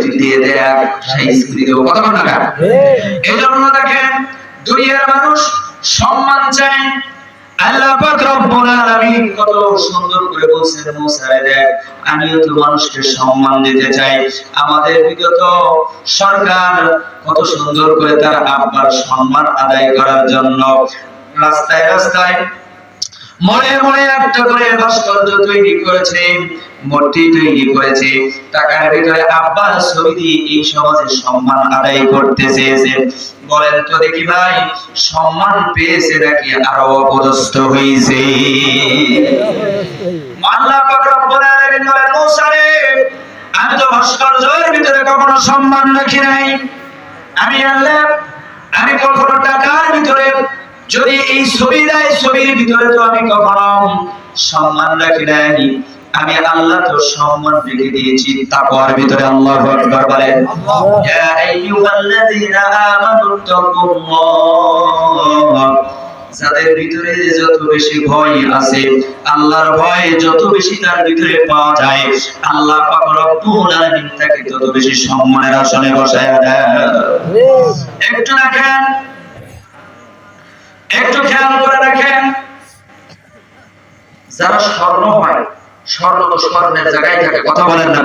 রুটি দিয়ে করে দেবো। কত টাকা এই জন্য দেখেন দুনিয়ার মানুষ সম্মান চায়। আল্লাহ পাক রব্বুল আলামিন কত সুন্দর করে বলছেন, মুসা দেখ, আমিও তো মানুষকে সম্মান দিতে চাই। আমাদের বিগত সরকার কত সুন্দর করে তার আব্বার সম্মান আদায় করার জন্য রাস্তায় রাস্তায় মনে মনে একটা করে ভাস্কর্য তৈরি করেছে, মূর্তি তৈরি করেছে। টাকার ভিতরে আব্বার ছবি দিয়ে এই সমাজে সম্মান আদায় করতে চেয়েছে। বলেন তো দেখি ভাই, সম্মান পেয়েছে নাকি আরও অপদস্থ হয়েছে আল্লাহ পাক আমি তো ভাস্কর্যের ভিতরে কখনো সম্মান রাখি নাই। আমি আল্লাহ, আমি কখনো টাকার ভিতরে যদি এই ছবি দেয় ছবির ভিতরে তো আমি কখনো সম্মান রাখি নাই। আমি আল্লাহ তো সম্মান রেখে দিয়েছি তাকওয়ার ভিতরে আল্লাহু আকবার বলেন ইয়া আইয়ুহাল্লাযীনা আমানু তাকুল্লাহ যাদের ভিতরে যত বেশি ভয় আছে আল্লাহর ভয় যত বেশি তার ভিতরে পাওয়া যায় আল্লাহ পাক রব্বুল আলামিন তাকে তত বেশি সম্মানের আসনে বসায় দেয় একটু দেখেন একটু খেয়াল করে দেখেন। যারা স্বর্ণ হয় স্বর্ণ তো স্বর্ণের জায়গায় থাকে কথা বলেন না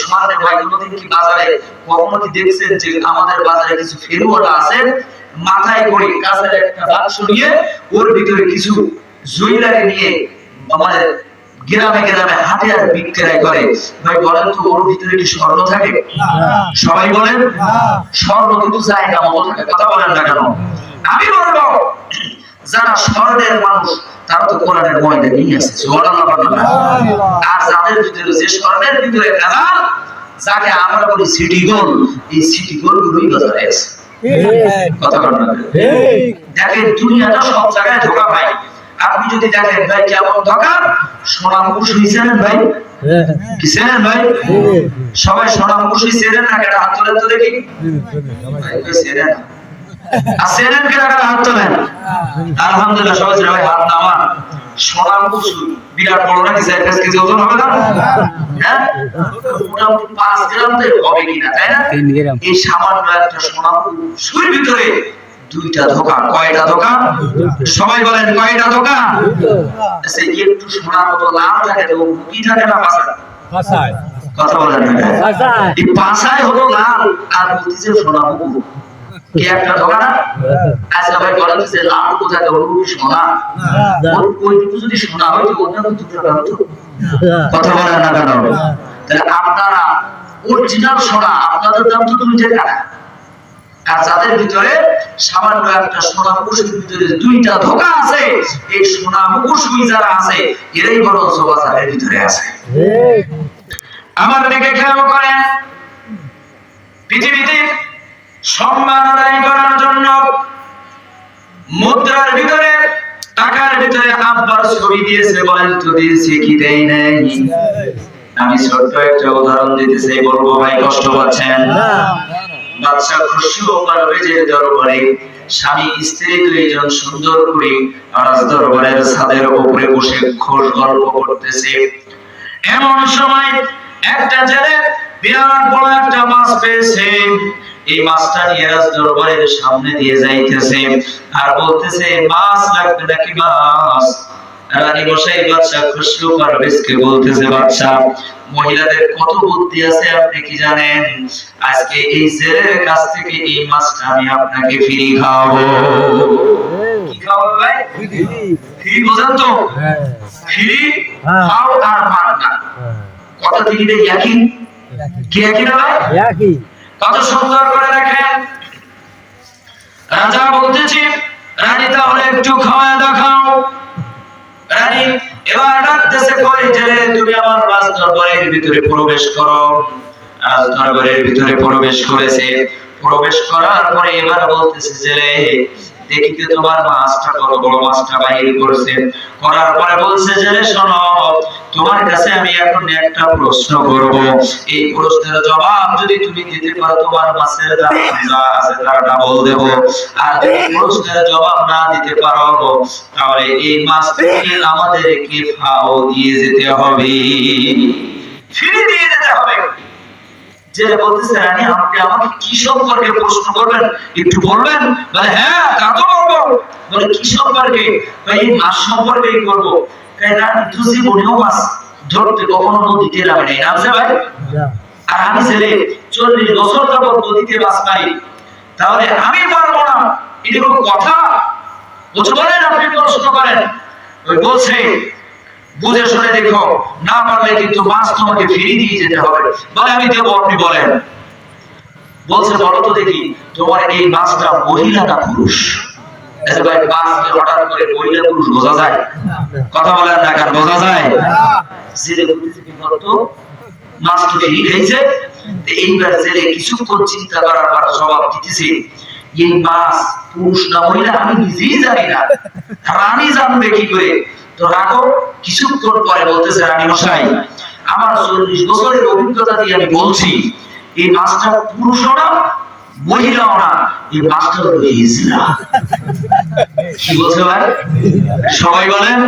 স্বর্ণের ভাই কোনোদিন কি বাজারে? কখনো কি দেখছেন যে আমাদের বাজারে কিছু আছে? মাথায় করে কাছের একটা বাক্স নিয়ে ওর ভিতরে কিছু জুয়েলারি নিয়ে আমাদের গ্রামে গ্রামে হাটে আর বিক্রয় করে। ভাই বলেন তো ওর ভিতরে কি স্বর্ণ থাকে? সবাই বলেন স্বর্ণ কিন্তু জায়গা মতো থাকে কথা বলেন না কেন? আমি বলব যারা স্বর্ণের মানুষ তারা তো কোরআনের ময়দানেই আছে আর যাদের ভিতরে যে স্বর্ণের ভিতরে কালাম যাকে আমরা বলি সিটি গোল এই সিটি গোল গুলোই বাজারে আছে। দেখেন দুনিয়াটা সব জায়গায় ধোকা ভাই আপনি যদি দেখেন ভাই কেমন ধোকা? হয়েছেন ভাই? কি ভাই? সবাই সোনা মুকুশ চেনেন না কেন হাত তোলেন তো দেখি। ভাই, কেউ চেনে না। আর চেনেন কেন কেন হাত তোলেন। আলহামদুলিল্লাহ সবাই ভাই হাত নামান। সোনা বিরাট বড় নাকি চার পাঁচ কেজি ওজন হবে না? হ্যাঁ? মোটামুটি পাঁচ গ্রাম তো হবে কিনা তাই না? এই সামান্য একটা সোনা মুকুশের ভিতরে দুইটা ধোকা কয়টা ধোকা? সবাই বলেন কয়টা ধোকা? সে একটু সোনার মতো লাল থাকে তো কি থাকে না কথা বলেন এই পাশায় হলো লাল আর বলতেছে সোনা কি একটা ধোকা না? ভাই বলেন যে লাল কোথায় ওর সোনা ওইটুকু যদি সোনা হয় তো ওটা দুটো কথা বলেন না কেন তাহলে আপনারা অরিজিনাল সোনা আপনাদের দাম তো দুই টাকা আর যাদের ভিতরে সামান্য একটা সোনা মুখোশের ভিতরে দুইটা ধোকা আছে এই সোনা মুখোশ যারা আছে এরাই বড় ভিতরে আছে। আমার দিকে খেয়াল করেন পৃথিবীতে সম্মান আদায় করার জন্য মুদ্রার ভিতরে টাকার ভিতরে আব্বার ছবি দিয়েছে বলেন তো দিয়েছে কি দেয় নাই? আমি ছোট্ট একটা উদাহরণ দিতে চাই বলব ভাই কষ্ট পাচ্ছেন? বাদশা খুশরু পারভেজের দরবারে স্বামী স্ত্রী দুইজন সুন্দর করে রাজ দরবারের ছাদের উপরে বসে খোশ গল্প করতেছে। এমন সময় একটা ছেলে বিরাট বড় একটা মাছ পেয়েছে। এই মাছটা নিয়ে রাজ দরবারের সামনে দিয়ে যাইতেছে। আর বলতেছে মাছ লাগবে নাকি মাছ? রানী মশাই বাদশা খুশরু পারভেজকে বলতেছে বাদশা মহিলাদের কত বুদ্ধি আছে আপনি কি জানেন? আজকে এই জেলের কাছ থেকে এই মাছটা আমি আপনাকে ফ্রি খাওয়াবো। কি খাওয়াবো ভাই? ফ্রি বোঝেন তো? ফ্রি হ্যাঁ। খাও আর মান না কথা থেকে দেখি কি একই না ভাই? কত সুন্দর করে রাজা বলতেছে, রানী, তাহলে একটু দেখাও। রানী এবার ডাকতেছে, কই যে তুমি আমার দরবারের ভিতরে প্রবেশ করো। দরবারের ভিতরে প্রবেশ করেছে। প্রবেশ করার পরে এবার বলতেছে যে দেখি তো তোমার মাছটা কত বড় মাছটা বাহির করছে। করার পরে বলছে যে শোনো, তোমার কাছে আমি এখন একটা প্রশ্ন করব। এই প্রশ্নের জবাব যদি তুমি দিতে পারো, তোমার মাছের দাম যা আছে তার ডাবল দেব। আর যদি প্রশ্নের জবাব না দিতে পারো, তাহলে এই মাছ থেকে আমাদেরকে ফাও দিয়ে যেতে হবে। ফিরে দিয়ে যেতে হবে। যে বলতেছে রানী আপনি আমাকে কি সম্পর্কে প্রশ্ন করবেন? একটু বলবেন? বলে হ্যাঁ তা তো বলব। বলে কি সম্পর্কে? এই মাছ সম্পর্কেই করব। রানী তো জীবনেও মাছ ধরতে কখনো নদীতে নামে নাই নামছে ভাই? আর আমি ছেলে চল্লিশ বছর নদীতে মাছ মারি। তাহলে আমি পারব না। এটা কোনো কথা বলছে বলেন আপনি প্রশ্ন করেন? বলছে বুঝে শুনে দেখো, না পারলে কিন্তু মাছ তোমাকে ফিরিয়ে দিয়ে যেতে হবে। বলে, আমি দেবো আপনি বলেন। বলছে, বলো তো দেখি, তোমার এই মাছটা মহিলা না পুরুষ? কথা বলেন এইবার জেলে কিছুক্ষণ চিন্তা করার স্বভাব দিতেছে। এই মাছ পুরুষ না মহিলা, আমি নিজেই জানি না। রানী জানবে কি করে? তো রাখো কিছুক্ষণ পরে বলতেছে, রানী মশাই, আমার চল্লিশ বছরের অভিজ্ঞতা দিয়ে আমি বলছি, এই মাছটা পুরুষও না, মহিলাও না, এই মাছটা হলো হিজলা কি বলছে ভাই? সবাই বলেন,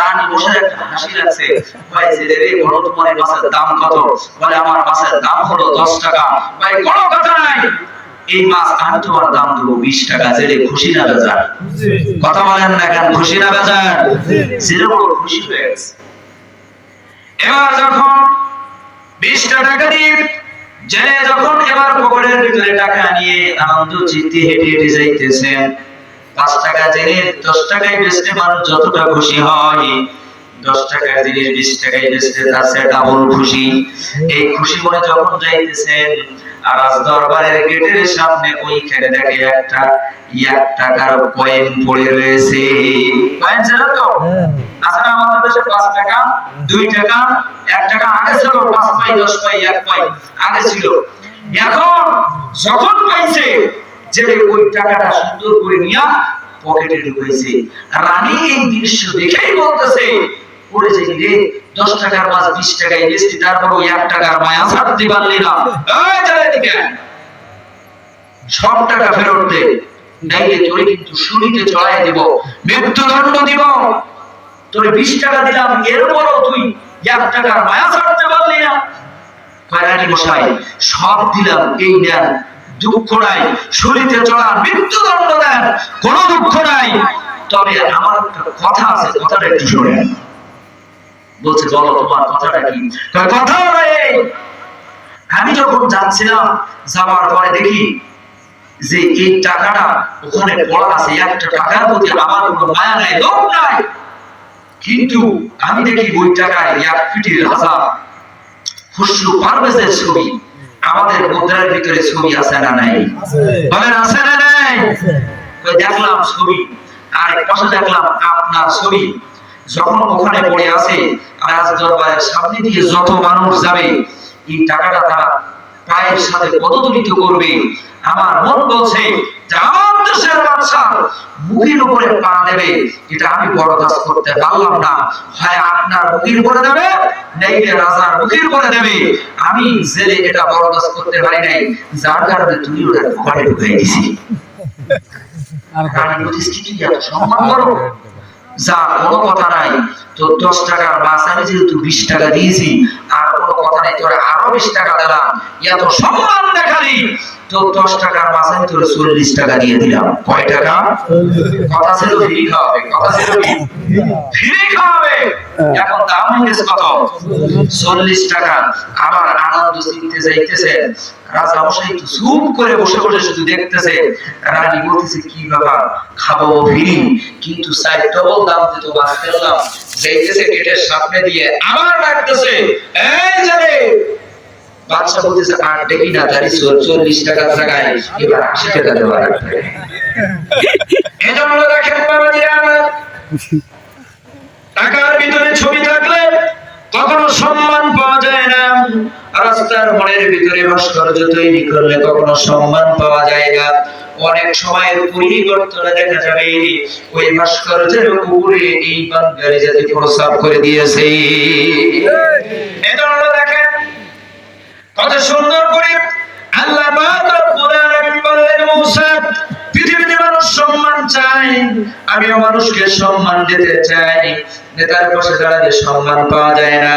রানী বসে একটা হাসি লাগছে। ভাই ছেলে রে, বড় তোমার মাছের দাম কত? বলে, আমার মাছের দাম হলো দশ টাকা। ভাই, কোনো কথা নাই। এই মাছ আমি তোমার দাম দেবো বিশ টাকা, জেলে খুশি না বেজার? কথা বলেন না কেন, খুশি না বেজার? বড় খুশি হয়ে গেছে। এবার যখন বিশটা টাকা দিয়ে যখন এবার পকেটের ভিতরে টাকা নিয়ে আনন্দ হেঁটে হেঁটে যাইতেছেন, পাঁচ টাকা জিনিস দশ টাকায় বেচতে মানুষ যতটা খুশি হয়, দশ টাকার জিনিস বিশ টাকায় বেচতে তার চেয়ে ডাবল খুশি। এই খুশি মনে যখন যাইতেছেন আর আজ দরবারের গেটের সামনে ওইখানে দেখে একটা এক টাকার কয়েন পড়ে রয়েছে। কয়েন ছিল তো? আসলে আমাদের দেশে পাঁচ টাকা দুই টাকা এক টাকা আগে ছিল পাঁচ পাই দশ পাই এক পাই আগে ছিল। এখন যখন পাইছে যে ওই টাকাটা সুন্দর করে নিয়া পকেটে ঢুকেছে রানী এই দৃশ্য দেখেই বলতেছে ওরে যে রে দশ টাকার মাছ, বিশ টাকায় বেশি তারপর ওই এক টাকার মায়া ছাড়তে পারলি না সব টাকা ফেরত দে। নাইলে তোরে কিন্তু শুনিতে চড়াই দিব। মৃত্যুদণ্ড দিব। তোরে বিশ টাকা দিলাম, এরপরও তুই এক টাকার মায়া ছাড়তে পারলি না কয়রানি মশাই, সব দিলাম, এই নেন। দুঃখ নাই, শুনিতে চড়ান মৃত্যুদণ্ড দেন। কোনো দুঃখ নাই। তবে আমার কথা আছে, কথাটা একটু শোনেন। বলছে বলো তোমার কথাটা কি? কথা আমি যখন যাচ্ছিলাম যাওয়ার পরে দেখি যে এই টাকাটা ওখানে পড়া আছে। একটা টাকার প্রতি আমার কোনো মায়া নাই লোভ নাই। কিন্তু আমি দেখি ওই টাকায় এক ফিটির হাজার খুশরু পারভেজের ছবি আমাদের মুদ্রার ভিতরে ছবি আছে না নাই? বলেন আছে না নাই? দেখলাম ছবি। আর পাশে দেখলাম আপনার ছবি। যখন ওখানে পড়ে আছে আর দরবারের সামনে দিয়ে যত মানুষ যাবে এই টাকাটা তারা পায়ের সাথে পদদলিত করবে। আমার মন বলছে যে আমার দেশের বাচ্চা মুখের উপরে পা দেবে। এটা আমি বরদাস্ত করতে পারলাম না। হয় আপনার মুখের উপরে দেবে নাইলে রাজার মুখের উপরে দেবে। আমি জেলে এটা বরদাস্ত করতে পারি নাই। যার কারণে তুমি ওটা ঘরে ঢুকাই দিছি। রানী প্রতিষ্ঠিত সম্মান করো। যা কোনো কথা নাই। তো দশ টাকার বাস আমি যেহেতু বিশ টাকা দিয়েছি, আর কোনো কথা নাই, তোরা বিশ টাকা দিলাম এত সম্মান দেখালি। তো দশ টাকার মাছ আমি তোর চল্লিশ টাকা দিয়ে দিলাম। কয় টাকা? কথা ছিল ফ্রি খাওয়াবে কথা ছিল ফ্রি। খাওয়াবে। এখন দাম হয়েছে কত? চল্লিশ টাকা। আবার আনন্দ চিনতে যাইতেছে। রাজা মশাই একটু করে বসে বসে শুধু দেখতেছে। রানী বলতেছে কি ব্যাপার? খাব ফিরি। কিন্তু সাইড ডবল দাম দিত বাস ফেললাম যাইতেছে গেটের সামনে দিয়ে আবার ডাকতেছে এই বাচ্চা বলতেছে, আর না তারি চল্লিশ টাকার জায়গায় এবার আশি টাকা দেওয়া লাগবে। এজন্য দেখেন বাবাজি, আমার টাকার ভিতরে ছবি থাকলে কখনো সম্মান পাওয়া যায় না। রাস্তার মনের ভিতরে ভাস্কর্য তৈরি করলে কখনো সম্মান পাওয়া যায় না। অনেক সময়ের পরিবর্তনে দেখা যাবে, ওই ভাস্কর্যের উপরে এই বাঙ্গালি জাতি প্রস্তাব করে দিয়েছে এজন্য দেখেন কত সুন্দর করে আল্লাহ বললেন মূসা মানুষ সম্মান চাই আমিও মানুষকে সম্মান দিতে চাই। নেতার পাশে দাঁড়ালে সম্মান পাওয়া যায় না।